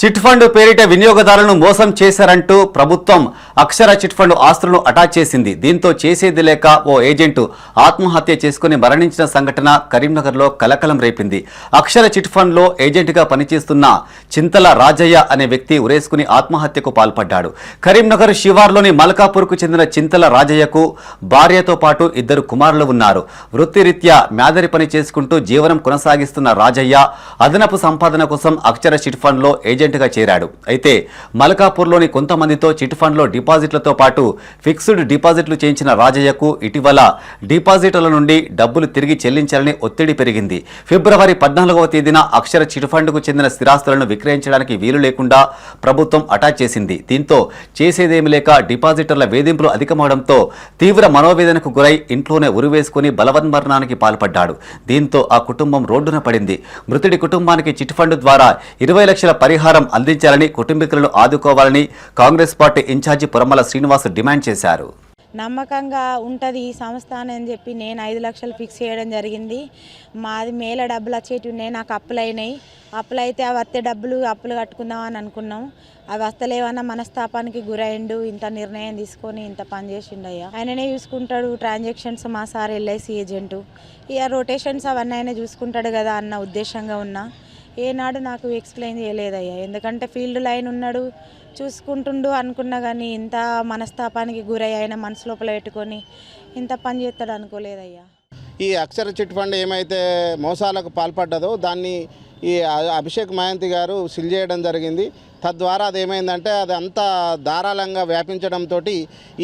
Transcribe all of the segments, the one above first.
Chit fund పేరిట వినియోగదారులను మోసం చేశారంటూ ప్రభుత్వం అక్షర చిట్ ఫండ్ ఆస్తులను అటాచ్ చేసింది. దీంతో చేసేది లేక ఓ ఏజెంటు ఆత్మహత్య చేసుకుని మరణించిన సంఘటన కరీంనగర్లో కలకలం రేపింది. అక్షర చిట్ ఫండ్లో ఏజెంట్గా పనిచేస్తున్న చింతల రాజయ్య అనే వ్యక్తి ఉరేసుకుని ఆత్మహత్యకు పాల్పడ్డాడు. కరీంనగర్ శివార్లోని మల్కాపూర్కు చెందిన చింతల రాజయ్యకు భార్యతో పాటు ఇద్దరు కుమారులు ఉన్నారు. వృత్తిరీత్యా మేదరి పని చేసుకుంటూ జీవనం కొనసాగిస్తున్న రాజయ్య అదనపు సంపాదన కోసం అక్షర చిట్ ఫండ్లో ఏజెంట్గా చేరాడు. అయితే మల్కాపూర్లోని కొంతమందితో చిట్ ఫండ్లో డిపాజిట్లతో పాటు ఫిక్స్డ్ డిపాజిట్లు చేయించిన రాజయ్యకు ఇటీవల డిపాజిటర్ల నుండి డబ్బులు తిరిగి చెల్లించాలని ఒత్తిడి పెరిగింది. ఫిబ్రవరి పద్నాలుగవ తేదీన అక్షర చిట్ ఫండ్కు చెందిన స్థిరాస్తులను విక్రయించడానికి వీలు లేకుండా ప్రభుత్వం అటాచ్ చేసింది. దీంతో చేసేదేమి లేక డిపాజిటర్ల వేధింపులు అధికమవడంతో తీవ్ర మనోవేదనకు గురై ఇంట్లోనే ఉరివేసుకుని బలవన్మరణానికి పాల్పడ్డాడు. దీంతో ఆ కుటుంబం రోడ్డున పడింది. మృతుడి కుటుంబానికి చిట్ ఫండ్ ద్వారా ఇరవై లక్షల పరిహారం అందించాలని కుటుంబీకులను ఆదుకోవాలని Congress party incharge Puramala Srinivas demand చేశారు. నమ్మకంగా ఉంటుంది ఈ సంస్థ అని చెప్పి నేను ఐదు లక్షలు ఫిక్స్ చేయడం జరిగింది. మాది మేల డబ్బులు వచ్చేటివి ఉన్నాయి నాకు అప్పులు అయినాయి. అప్పులు అయితే అవి వస్తే డబ్బులు అప్పులు కట్టుకుందాం అని అనుకున్నాం. అవి వస్తలేవన్న మనస్తాపానికి గురైండు ఇంత నిర్ణయం తీసుకొని ఇంత పని చేసిండు అయ్యా. ఆయననే చూసుకుంటాడు ట్రాన్సాక్షన్స్ మా సార్ ఎల్ఐసి ఏజెంటు. ఇక రొటేషన్స్ అవన్నీ ఆయన చూసుకుంటాడు కదా అన్న ఉద్దేశంగా ఉన్నా. ఏనాడు నాకు ఎక్స్ప్లెయిన్ చేయలేదయ్యా. ఎందుకంటే ఫీల్డ్ లైన్ ఉన్నాడు చూసుకుంటుండు అనుకున్నా కానీ ఇంత మనస్తాపానికి గురై ఆయన మనసు లోపల పెట్టుకొని ఇంత పని చేస్తాడు అనుకోలేదయ్యా. ఈ అక్షర చిట్ ఫండ్ ఏమైతే మోసాలకు పాల్పడ్డదో దాన్ని ఈ అభిషేక్ మహంతి గారు సిల్ చేయడం జరిగింది. తద్వారా అది ఏమైందంటే అది అంతా ధారాళంగా వ్యాపించడంతో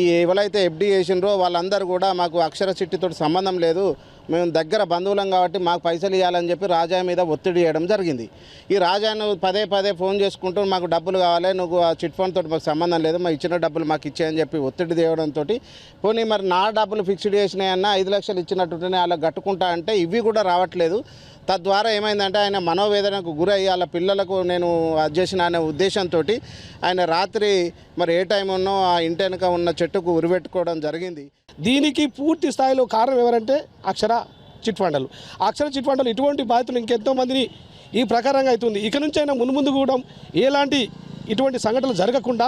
ఈ ఎవరైతే ఎఫ్డీ చేసినరో వాళ్ళందరూ కూడా మాకు అక్షర చిట్టితో సంబంధం లేదు. మేము దగ్గర బంధువులం కాబట్టి మాకు పైసలు ఇవ్వాలని చెప్పి రాజా మీద ఒత్తిడి చేయడం జరిగింది. ఈ రాజాను పదే పదే ఫోన్ చేసుకుంటూ మాకు డబ్బులు కావాలి నువ్వు ఆ చిట్ ఫండ్ తోటి మాకు సంబంధం లేదు మా ఇచ్చిన డబ్బులు మాకు ఇచ్చేయని చెప్పి ఒత్తిడి తేవడంతో పోనీ మరి నా డబ్బులు ఫిక్స్డ్ చేసినాయన్న ఐదు లక్షలు ఇచ్చినట్టునే అలా కట్టుకుంటా అంటే ఇవి కూడా రావట్లేదు. తద్వారా ఏమైందంటే ఆయన మనోవేదనకు గురయ్యి వాళ్ళ పిల్లలకు నేను అది చేసిన అనే ఉద్దేశంతో ఆయన రాత్రి మరి ఏ టైం ఉన్నో ఆ ఇంటి వెనుక ఉన్న చెట్టుకు ఉరిపెట్టుకోవడం జరిగింది. దీనికి పూర్తి స్థాయిలో కారణం ఎవరంటే అక్షర చిట్ ఫండలు అక్షర చిట్ ఫండలు ఇటువంటి బాధితులు ఇంకెంతో మందిని ఈ ప్రకారంగా అవుతుంది. ఇక నుంచైనా మున్ముందు ముందు కూడా ఎలాంటి ఇటువంటి సంఘటనలు జరగకుండా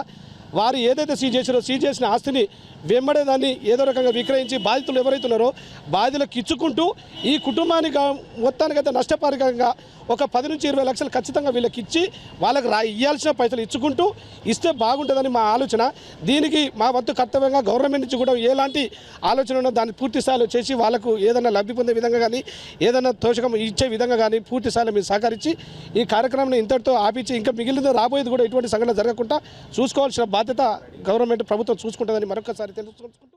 వారు ఏదైతే సీజ్ చేసినో సీజ్ చేసిన ఆస్తిని వెంబడే దాన్ని ఏదో రకంగా విక్రయించి బాధితులు ఎవరైతే ఉన్నారో బాధితులకు ఇచ్చుకుంటూ ఈ కుటుంబానికి మొత్తానికైతే నష్టపరికంగా ఒక పది నుంచి ఇరవై లక్షలు ఖచ్చితంగా వీళ్ళకి ఇచ్చి వాళ్ళకి రా ఇవ్వాల్సిన పైసలు ఇచ్చుకుంటూ ఇస్తే బాగుంటుందని మా ఆలోచన. దీనికి మా వంతు కర్తవ్యంగా గవర్నమెంట్ నుంచి కూడా ఎలాంటి ఆలోచన ఉన్నా దాన్ని పూర్తి స్థాయిలో చేసి వాళ్ళకు ఏదైనా లబ్ధి పొందే విధంగా కానీ ఏదైనా తోషకం ఇచ్చే విధంగా కానీ పూర్తి స్థాయిలో మీరు సహకరించి ఈ కార్యక్రమాన్ని ఇంతటితో ఆపించి ఇంకా మిగిలిన రాబోయేది కూడా ఎటువంటి సంఘటన జరగకుండా చూసుకోవాల్సిన బాధ్యత గవర్నమెంట్ ప్రభుత్వం చూసుకుంటుందని మరొకసారి తెలుసుకుంటూ